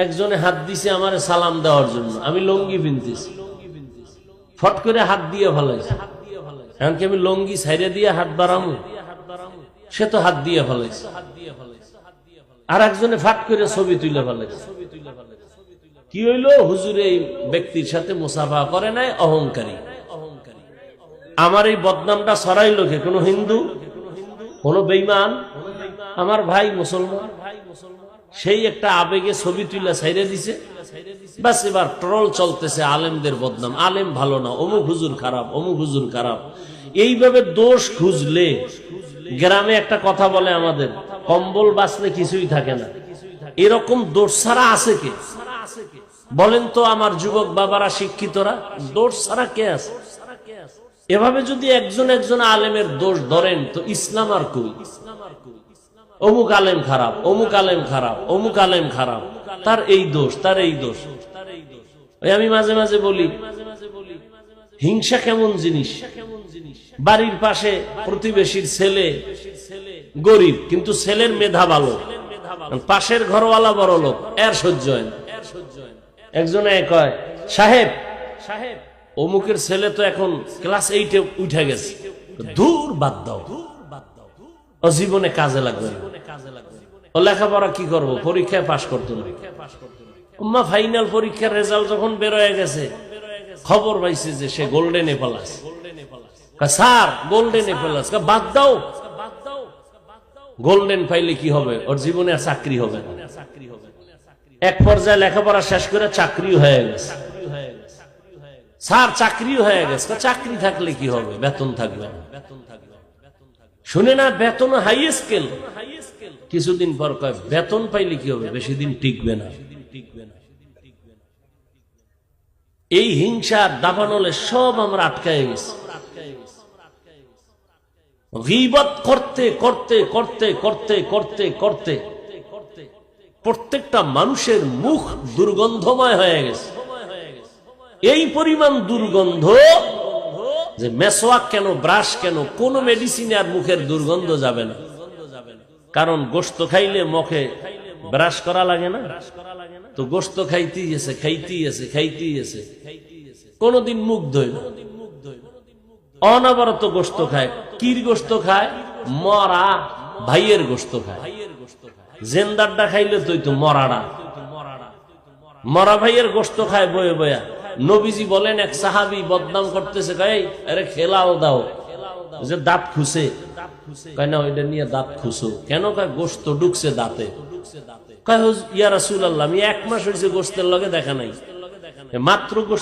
একজনে হাত দিছে আমার সালাম দেওয়ার জন্য। আমি লঙ্গি পিনতেছি। ফট করে হাত দিয়ে ফেলাইছে। এমনকি আমি লঙ্গি সাইডে দিয়ে হাত বাড়ামু? সে তো হাত দিয়ে ফেলাইছে। আর একজনে ফাট করে ছবি তুলে ফেলাইছে। কি হইল? হুজুর এই ব্যক্তির সাথে মুসাফা করে নাই, অহংকারী। আমার এই বদনামটা সরাইলো কে? কোনো হিন্দু? কোন বেইমান আমার ভাই মুসলমান ভাই মুসলমান? সেই একটা আবেগে ছবি তুলে সাইরে দিছে। বাস এবার ট্রল চলতেছে আলেমদের বদনাম। আলেম ভালো না, অমুক হুজুর খারাপ, অমুক হুজুর খারাপ। এইভাবে দোষ খুঁজলে গ্রামে একটা কথা বলে আমাদের, কম্বল বাঁচলে কিছুই থাকে না। এরকম দোষ ছাড়া আছে কে? বলেন তো আমার যুবক বাবারা, শিক্ষিতরা, দোষ ছাড়া কে আছে? এভাবে যদি একজন একজন আলেমের দোষ ধরেন, তো ইসলাম আর কই? অমুক আলেম খারাপ, অমুক আলেম খারাপ, অমুক আলেম খারাপ। তার এই দোষ, তার এই দোষ। আমি মাঝে মাঝে বলি, হিংসা কেমন জিনিস? বাড়ির পাশে প্রতিবেশীর ছেলে গরিব, কিন্তু ছেলের মেধা ভালো। পাশের ঘরওয়ালা বড় লোক, এর সহ্য হয়। একজনে কয় সাহেব সাহেব, অমুকের ছেলে তো এখন ক্লাস এইটে উঠে গেছে। দূর বাদ দাও। জীবনে কাজে লাগবে না। লেখাপড়া কি করব? পরীক্ষায় পাশ করতে না উম্মা ফাইনাল পরীক্ষার রেজাল্ট যখন বেরোয় গেছে, খবর পাইছে যে সে গোল্ডেনে পালাস স্যার গোল্ডেনে পালাস বাদ দাও। গোল্ডেন পাইলে কি হবে? ওর জীবনে আর চাকরি হবে না। এক পর্যায়ে লেখাপড়া শেষ করে চাকরি হয়ে গেছে। স্যার, চাকরিও হয়ে গেছে। চাকরি থাকলে কি হবে? বেতন থাকবে না। শুনে না, বেতন হাই স্কেল। কিছুদিন পর কয়, বেতন পাইলে কি হবে? বেশি দিন টিকবে না। এই হিংসা দাবানলে সব আমরা আটকায় গেছি। করতে করতে করতে করতে করতে করতে প্রত্যেকটা মানুষের মুখ দুর্গন্ধময় হয়ে গেছে। এই পরিমাণ দুর্গন্ধ যে মেসোয়াক কেন, ব্রাশ কেন, কোন মেডিসিনে আর মুখের দুর্গন্ধ যাবে না। কারণ গোস্ত খাইলে মুখে ব্রাশ করা লাগে না। তো গোস্ত খাইতেই আছে খাইতেই আছে খাইতেই আছে। কোনদিন মুখ না। অনবরত গোস্ত খায়। কির গোস্ত খায়? মরা ভাইয়ের গোস্ত খায়। জেন্দারটা খাইলে তুই তো মরাড়া মরা ভাইয়ের গোস্ত খায় বয়ে বয়া। নবীজি বলেন এক সাহাবি বদনাম করতেছে কয় আরে খেলাও দাও। যে দাঁত খুসে কয় না ওইটা নিয়ে দাঁত খুসো কেন? কয় গোস্ত ঢুকছে দাঁতে। কয় ইয়া রাসুল আল্লাহ আমি এক মাস হয়েছে গোস্তের লগে দেখা নাই। মাত্র গোস্ত